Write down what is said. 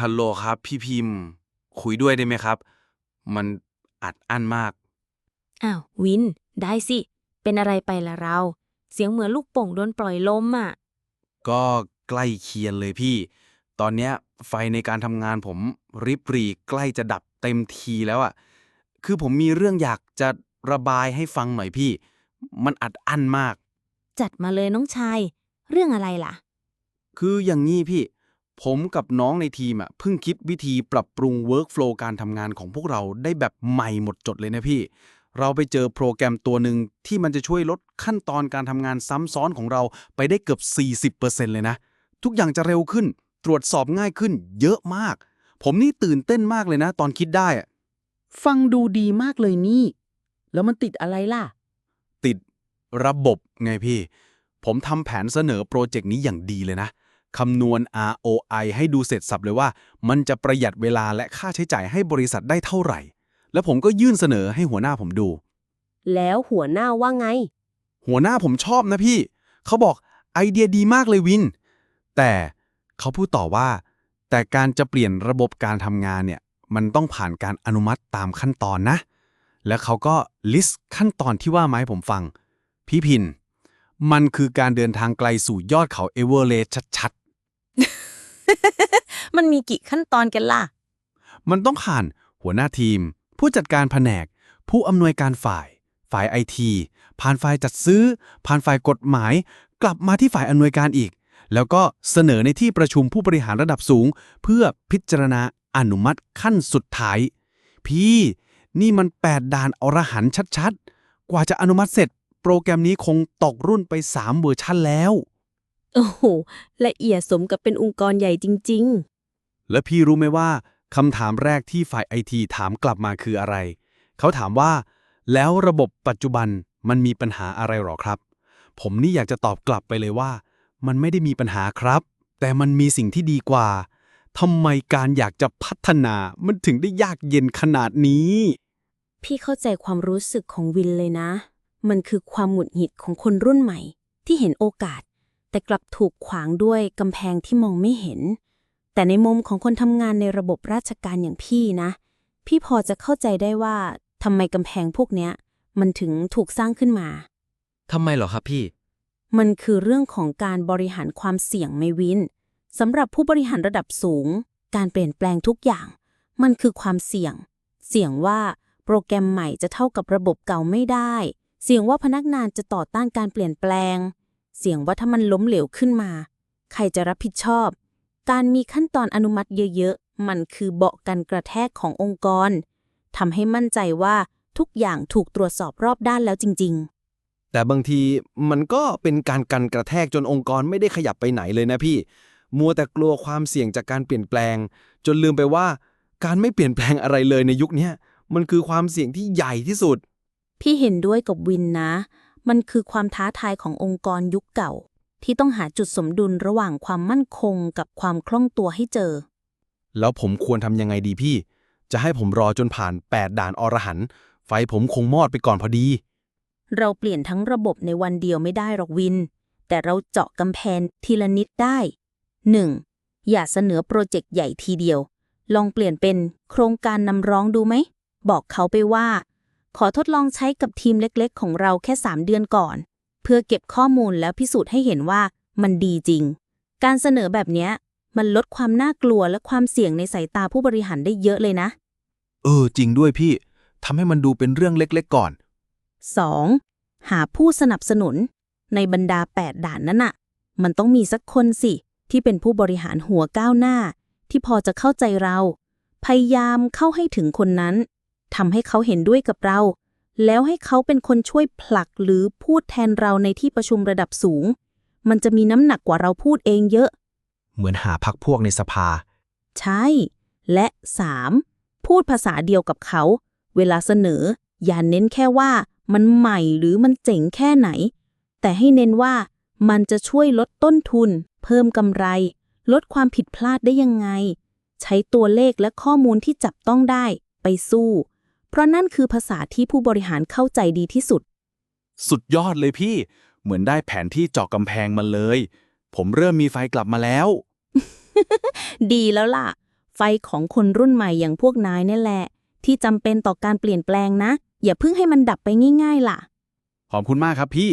ฮัลโหลครับ พี่พิมพ์ คุยด้วยได้ไหมครับ มันอัดอั้นมาก อ้าว วิน ได้สิ เป็นอะไรไปละเรา เสียงเหมือนลูกโป่งโดนปล่อยลมอะ ก็ใกล้เคียงเลยพี่ ตอนเนี้ยไฟในการทำงานผมริบหรีใกล้จะดับเต็มทีแล้วอะคือผมมีเรื่องอยากจะระบายให้ฟังหน่อยพี่ มันอัดอั้นมาก จัดมาเลยน้องชาย เรื่องอะไรล่ะ คืออย่างนี้พี่ ผมกับน้องในทีมอะเพิ่งคิดวิธีปรับปรุงเวิร์กโฟลการทำงานของพวกเราได้แบบใหม่หมดจดเลยนะพี่ เราไปเจอโปรแกรมตัวหนึ่งที่มันจะช่วยลดขั้นตอนการทำงานซ้ำซ้อนของเราไปได้เกือบ 40%เลยนะ ทุกอย่างจะเร็วขึ้น ตรวจสอบง่ายขึ้น เยอะมาก ผมนี่ตื่นเต้นมากเลยนะ ตอนคิดได้อะฟังดูดีมากเลยนี่ แล้วมันติดอะไรล่ะ ติดระบบไงพี่ ผมทำแผนเสนอโปรเจกต์นี้อย่างดีเลยนะ คำนวณ ROI ให้ดูเสร็จสับเลยว่า มันจะประหยัดเวลาและค่าใช้จ่ายให้บริษัทได้เท่าไหร่ แล้วผมก็ยื่นเสนอให้หัวหน้าผมดู แล้วหัวหน้าว่าไง หัวหน้าผมชอบนะพี่ เขาบอกไอเดียดีมากเลยวิน แต่เขาพูดต่อว่า แต่การจะเปลี่ยนระบบการทำงานเนี่ย มันต้องผ่านการอนุมัติตามขั้นตอนนะ แล้วเขาก็ลิสต์ขั้นตอนที่ว่ามาให้ผมฟัง พี่พิน มันคือการเดินทางไกลสู่ยอดเขาเอเวอเรสต์ชัด มันมีกี่ขั้นตอนกันล่ะ มันต้องผ่านหัวหน้าทีม ผู้จัดการแผนก ผู้อำนวยการฝ่าย ฝ่ายไอทีผ่านฝ่ายจัดซื้อ ผ่านฝ่ายกฎหมาย กลับมาที่ฝ่ายอำนวยการอีก แล้วก็เสนอในที่ประชุมผู้บริหารระดับสูง เพื่อพิจารณาอนุมัติขั้นสุดท้าย พี่ นี่มัน 8 ด่านอรหันต์ชัดๆ กว่าจะอนุมัติเสร็จ โปรแกรมนี้คงตกรุ่นไป 3 เวอร์ชันแล้ว โอ้โหละเอียดสมกับเป็นองค์กรใหญ่จริงและพี่รู้ไหมว่าคำถามแรกที่ฝ่ายไอทีถามกลับมาคืออะไร เขาถามว่า แล้วระบบปัจจุบันมันมีปัญหาอะไรหรอครับ ผมนี่อยากจะตอบกลับไปเลยว่า มันไม่ได้มีปัญหาครับ แต่มันมีสิ่งที่ดีกว่าทำไมการอยากจะพัฒนามันถึงได้ยากเย็นขนาดนี้ พี่เข้าใจความรู้สึกของวินเลยนะ มันคือความหงุดหงิดของคนรุ่นใหม่ ที่เห็นโอกาส แต่กลับถูกขวางด้วยกำแพงที่มองไม่เห็น แต่ในมุมของคนทำงานในระบบราชการอย่างพี่นะ พี่พอจะเข้าใจได้ว่าทำไมกำแพงพวกเนี้ย มันถึงถูกสร้างขึ้นมา ทำไมเหรอครับพี่ มันคือเรื่องของการบริหารความเสี่ยงไม่วินสำหรับผู้บริหารระดับสูง การเปลี่ยนแปลงทุกอย่าง มันคือความเสี่ยง เสี่ยงว่าโปรแกรมใหม่จะเท่ากับระบบเก่าไม่ได้ เสี่ยงว่าพนักงานจะต่อต้านการเปลี่ยนแปลง เสี่ยงว่าถ้ามันล้มเหลวขึ้นมา ใครจะรับผิดชอบ การมีขั้นตอนอนุมัติเยอะๆ มันคือเบาะกันกระแทกขององค์กรทำให้มั่นใจว่าทุกอย่างถูกตรวจสอบรอบด้านแล้วจริง ๆ แต่บางทีมันก็เป็นการกันกระแทกจนองค์กรไม่ได้ขยับไปไหนเลยนะพี่ มัวแต่กลัวความเสี่ยงจากการเปลี่ยนแปลง จนลืมไปว่า การไม่เปลี่ยนแปลงอะไรเลยในยุคเนี้ยมันคือความเสี่ยงที่ใหญ่ที่สุด พี่เห็นด้วยกับวินนะ มันคือความท้าทายขององค์กรยุคเก่า ที่ต้องหาจุดสมดุลระหว่างความมั่นคงกับความคล่องตัวให้เจอ แล้วผมควรทำยังไงดีพี่ จะให้ผมรอจนผ่าน 8 ด่านอรหันต์ไฟผมคงมอดไปก่อนพอดี เราเปลี่ยนทั้งระบบในวันเดียวไม่ได้หรอกวิน แต่เราเจาะกำแพงทีละนิดได้ 1. อย่าเสนอโปรเจกต์ใหญ่ทีเดียว ลองเปลี่ยนเป็นโครงการนำร้องดูไหม บอกเขาไปว่า ขอทดลองใช้กับทีมเล็กๆ ของเราแค่ 3 เดือนก่อน เพื่อเก็บข้อมูลแล้วพิสูจน์ให้เห็นว่ามันดีจริง การเสนอแบบเนี้ยมันลดความน่ากลัวและความเสี่ยงในสายตาผู้บริหารได้เยอะเลยนะ เออ จริงด้วยพี่ทำให้มันดูเป็นเรื่องเล็กๆก่อน 2. หาผู้สนับสนุน ในบรรดา 8 ด่านนั้นน่ะ มันต้องมีสักคนสิ ที่เป็นผู้บริหารหัวก้าวหน้า ที่พอจะเข้าใจเรา พยายามเข้าให้ถึงคนนั้น ทำให้เขาเห็นด้วยกับเรา แล้วให้เขาเป็นคนช่วยผลักหรือพูดแทนเราในที่ประชุมระดับสูง มันจะมีน้ำหนักกว่าเราพูดเองเยอะ เหมือนหาพักพวกในสภา ใช่ และ 3. พูดภาษาเดียวกับเขา เวลาเสนอ อย่าเน้นแค่ว่ามันใหม่หรือมันเจ๋งแค่ไหน แต่ให้เน้นว่ามันจะช่วยลดต้นทุน เพิ่มกำไร ลดความผิดพลาดได้ยังไง ใช้ตัวเลขและข้อมูลที่จับต้องได้ไปสู้ เพราะนั่นคือภาษาที่ผู้บริหารเข้าใจดีที่สุด สุดยอดเลยพี่ เหมือนได้แผนที่เจาะกำแพงมาเลย ผมเริ่มมีไฟกลับมาแล้ว ดีแล้วล่ะ ไฟของคนรุ่นใหม่อย่างพวกนายนี่แหละ ที่จำเป็นต่อการเปลี่ยนแปลงนะ อย่าเพิ่งให้มันดับไปง่าย ๆ ล่ะ ขอบคุณมากครับพี่